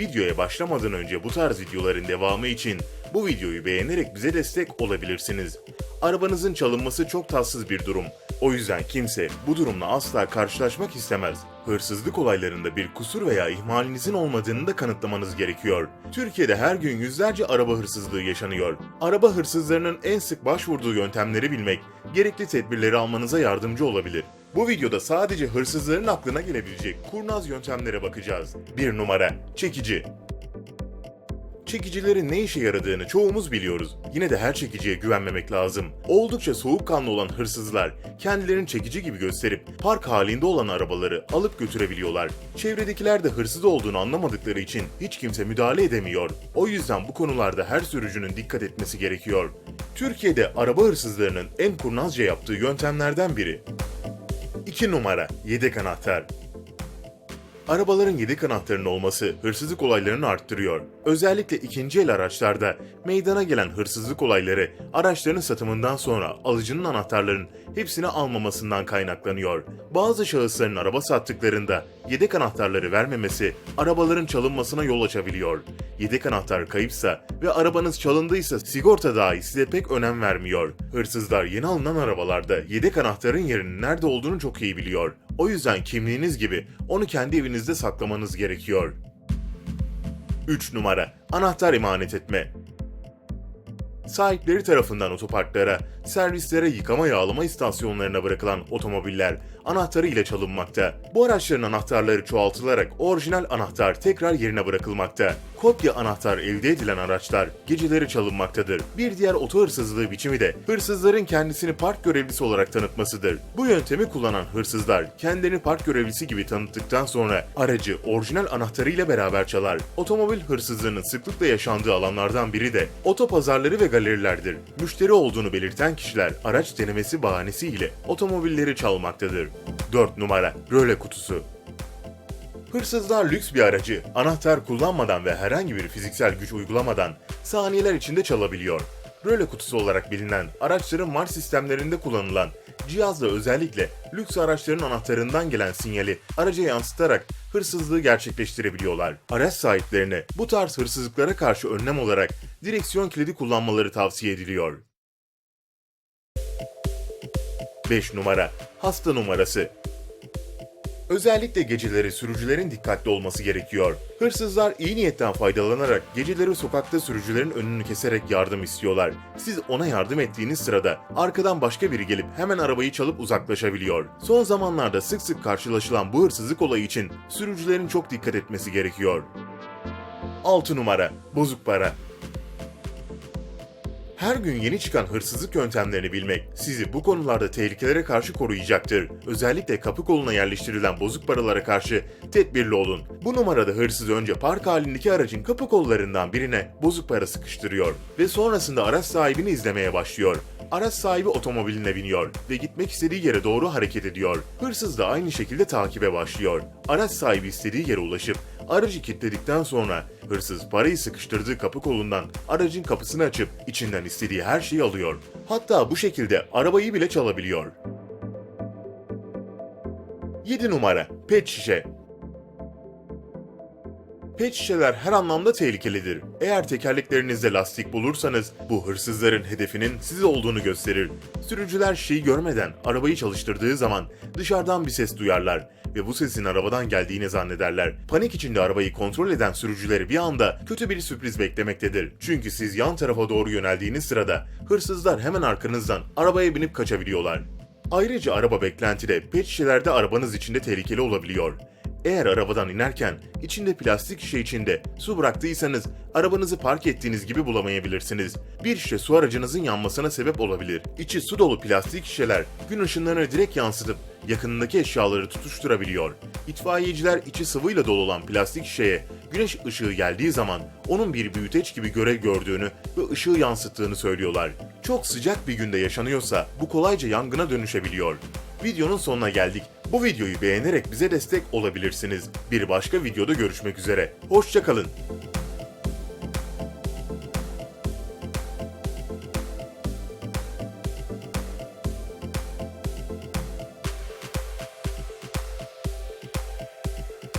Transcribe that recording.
Videoya başlamadan önce bu tarz videoların devamı için bu videoyu beğenerek bize destek olabilirsiniz. Arabanızın çalınması çok tatsız bir durum. O yüzden kimse bu durumla asla karşılaşmak istemez. Hırsızlık olaylarında bir kusur veya ihmalinizin olmadığını da kanıtlamanız gerekiyor. Türkiye'de her gün yüzlerce araba hırsızlığı yaşanıyor. Araba hırsızlarının en sık başvurduğu yöntemleri bilmek, gerekli tedbirleri almanıza yardımcı olabilir. Bu videoda sadece hırsızların aklına gelebilecek kurnaz yöntemlere bakacağız. 1 numara çekici. Çekicilerin ne işe yaradığını çoğumuz biliyoruz. Yine de her çekiciye güvenmemek lazım. Oldukça soğukkanlı olan hırsızlar kendilerini çekici gibi gösterip park halinde olan arabaları alıp götürebiliyorlar. Çevredekiler de hırsız olduğunu anlamadıkları için hiç kimse müdahale edemiyor. O yüzden bu konularda her sürücünün dikkat etmesi gerekiyor. Türkiye'de araba hırsızlarının en kurnazca yaptığı yöntemlerden biri. 2 numara yedek anahtar. Arabaların yedek anahtarının olması hırsızlık olaylarını arttırıyor. Özellikle ikinci el araçlarda meydana gelen hırsızlık olayları araçların satımından sonra alıcının anahtarların hepsini almamasından kaynaklanıyor. Bazı şahısların araba sattıklarında yedek anahtarları vermemesi arabaların çalınmasına yol açabiliyor. Yedek anahtar kayıpsa ve arabanız çalındıysa sigorta dahi size pek önem vermiyor. Hırsızlar yeni alınan arabalarda yedek anahtarın yerinin nerede olduğunu çok iyi biliyor. O yüzden kimliğiniz gibi onu kendi evinizde saklamanız gerekiyor. 3 numara Anahtar emanet etme. Sahipleri tarafından otoparklara, servislere yıkama yağlama istasyonlarına bırakılan otomobiller anahtarı ile çalınmakta. Bu araçların anahtarları çoğaltılarak orijinal anahtar tekrar yerine bırakılmakta. Kopya anahtar elde edilen araçlar geceleri çalınmaktadır. Bir diğer oto hırsızlığı biçimi de hırsızların kendisini park görevlisi olarak tanıtmasıdır. Bu yöntemi kullanan hırsızlar kendilerini park görevlisi gibi tanıttıktan sonra aracı orijinal anahtarıyla beraber çalar. Otomobil hırsızlığının sıklıkla yaşandığı alanlardan biri de otopazarları ve galerilerdir. Müşteri olduğunu belirten kişiler araç denemesi bahanesiyle otomobilleri çalmaktadır. 4 numara röle kutusu. Hırsızlar lüks bir aracı anahtar kullanmadan ve herhangi bir fiziksel güç uygulamadan saniyeler içinde çalabiliyor. Röle kutusu olarak bilinen araçların marş sistemlerinde kullanılan cihazla özellikle lüks araçların anahtarından gelen sinyali araca yansıtarak hırsızlığı gerçekleştirebiliyorlar. Araç sahiplerine bu tarz hırsızlıklara karşı önlem olarak direksiyon kilidi kullanmaları tavsiye ediliyor. 5 numara hasta numarası Özellikle geceleri sürücülerin dikkatli olması gerekiyor. Hırsızlar iyi niyetten faydalanarak geceleri sokakta sürücülerin önünü keserek yardım istiyorlar. Siz ona yardım ettiğiniz sırada arkadan başka biri gelip hemen arabayı çalıp uzaklaşabiliyor. Son zamanlarda sık sık karşılaşılan bu hırsızlık olayı için sürücülerin çok dikkat etmesi gerekiyor. 6 numara bozuk para. Her gün yeni çıkan hırsızlık yöntemlerini bilmek sizi bu konularda tehlikelere karşı koruyacaktır. Özellikle kapı koluna yerleştirilen bozuk paralara karşı tedbirli olun. Bu numarada hırsız önce park halindeki aracın kapı kollarından birine bozuk para sıkıştırıyor ve sonrasında araç sahibini izlemeye başlıyor. Araç sahibi otomobiline biniyor ve gitmek istediği yere doğru hareket ediyor. Hırsız da aynı şekilde takibe başlıyor. Araç sahibi istediği yere ulaşıp Aracı kilitledikten sonra hırsız parayı sıkıştırdığı kapı kolundan aracın kapısını açıp içinden istediği her şeyi alıyor. Hatta bu şekilde arabayı bile çalabiliyor. 7 numara pet şişe Pet şişeler her anlamda tehlikelidir. Eğer tekerleklerinizde lastik bulursanız bu hırsızların hedefinin siz olduğunu gösterir. Sürücüler şişeyi görmeden arabayı çalıştırdığı zaman dışarıdan bir ses duyarlar ve bu sesin arabadan geldiğini zannederler. Panik içinde arabayı kontrol eden sürücüleri bir anda kötü bir sürpriz beklemektedir. Çünkü siz yan tarafa doğru yöneldiğiniz sırada hırsızlar hemen arkanızdan arabaya binip kaçabiliyorlar. Ayrıca araba beklentide pet şişelerde arabanız içinde tehlikeli olabiliyor. Eğer arabadan inerken içinde plastik şişe içinde su bıraktıysanız arabanızı park ettiğiniz gibi bulamayabilirsiniz. Bir şişe su aracınızın yanmasına sebep olabilir. İçi su dolu plastik şişeler gün ışınlarını direkt yansıtıp yakınındaki eşyaları tutuşturabiliyor. İtfaiyeciler içi sıvıyla dolu olan plastik şişeye güneş ışığı geldiği zaman onun bir büyüteç gibi görev gördüğünü ve ışığı yansıttığını söylüyorlar. Çok sıcak bir günde yaşanıyorsa bu kolayca yangına dönüşebiliyor. Videonun sonuna geldik. Bu videoyu beğenerek bize destek olabilirsiniz. Bir başka videoda görüşmek üzere. Hoşçakalın.